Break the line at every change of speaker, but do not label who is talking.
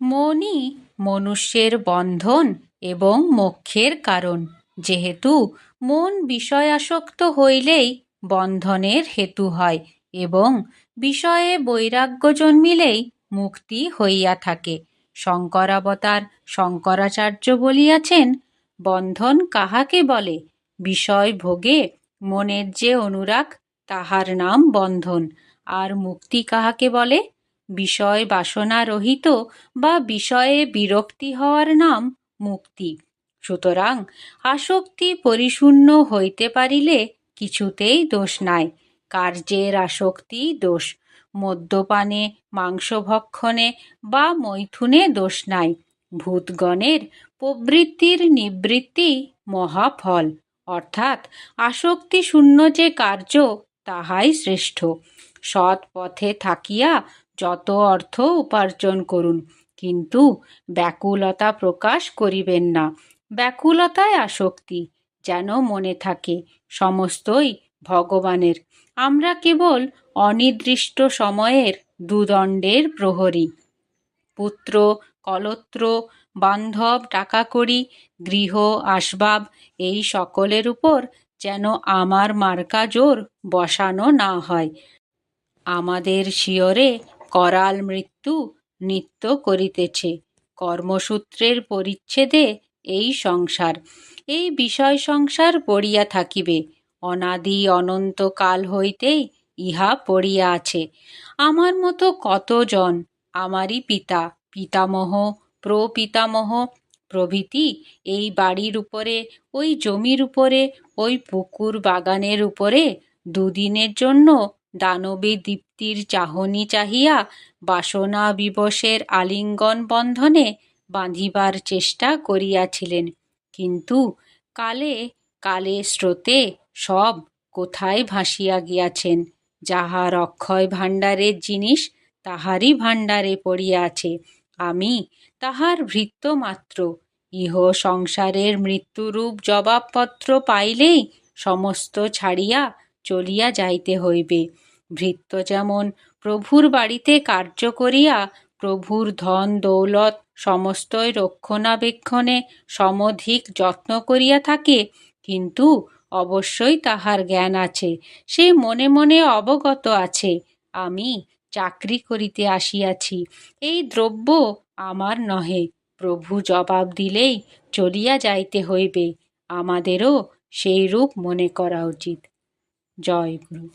মনই মনুষ্যের বন্ধন এবং মোক্ষের কারণ। যেহেতু মন বিষয়াসক্ত হইলেই বন্ধনের হেতু হয় এবং বিষয়ে বৈরাগ্য জন্মিলেই মুক্তি হইয়া থাকে। শঙ্করাবতার শঙ্করাচার্য বলিয়াছেন, বন্ধন কাহাকে বলে? বিষয় ভোগে মনের যে অনুরাগ, তাহার নাম বন্ধন। আর মুক্তি কাহাকে বলে? বিষয় বাসনা রহিত বা বিষয়ে বিরক্তি হওয়ার নাম মুক্তি। সুতরাং আসক্তি পরিশূন্য হইতে পারিলে কিছুতেই দোষ নাই। কার্যের আসক্তি দোষ। মদ্যপানে, মাংসভক্ষণে বা মৈথুনে দোষ নাই। ভূতগণের প্রবৃত্তির নিবৃত্তি মহাফল। অর্থাৎ আসক্তি শূন্য যে কার্য, তাহাই শ্রেষ্ঠ। সৎ পথে থাকিয়া যত অর্থ উপার্জন করুন, কিন্তু ব্যাকুলতা প্রকাশ করিবেন না। ব্যাকুলতায় আসক্তি যেন মনে থাকে সমস্তই ভগবানের। আমরা কেবল অনির্দিষ্ট সময়ের দুদণ্ডের প্রহরী। পুত্র, কলত্র, বান্ধব টাকা কড়ি গৃহ, আসবাব, এই সকলের উপর যেন আমার মার্কা জোর বসানো না হয়। আমাদের শিয়রে করাল মৃত্যু নৃত্য করিতেছে। কর্মসূত্রের পরিচ্ছেদে এই সংসার। এই বিষয় সংসার পড়িয়া থাকিবে। অনাদি অনন্ত কাল হইতেই ইহা পড়িয়া আছে। আমার মতো কতজন? আমারই পিতা, পিতামহ, প্রপিতামহ, প্রভৃতি এই বাড়ির উপরে, ওই জমির উপরে, ওই পুকুর বাগানের উপরে দুদিনের জন্য দানবী দীপ্তির চাহনি চাহিয়া বাসনা বিবশের আলিঙ্গন বন্ধনে বাঁধিবার চেষ্টা করিয়াছিলেন। কিন্তু কালে কালে স্রোতে সব কোথায় ভাসিয়া গিয়াছেন? যাহার অক্ষয় ভাণ্ডারের জিনিস, তাহারই ভাণ্ডারে পড়িয়া আছে। আমি তাহার ভৃত্য মাত্র। ইহ সংসারের মৃত্যুরূপ জবাবপত্র পাইলেই সমস্ত ছাড়িয়া চলিয়া যাইতে হইবে। ভৃত্য যেমন প্রভুর বাড়িতে কার্য করিয়া প্রভুর ধন, দৌলত, সমস্তই রক্ষণাবেক্ষণে সমধিক যত্ন করিয়া থাকে, কিন্তু অবশ্যই তাহার জ্ঞান আছে, সে মনে মনে অবগত আছে, আমি চাকরি করিতে আসিয়াছি, এই দ্রব্য আমার নহে, প্রভু জবাব দিলেই চলিয়া যাইতে হইবে, আমাদেরও সেই রূপ মনে করা উচিত। জয় গুরু।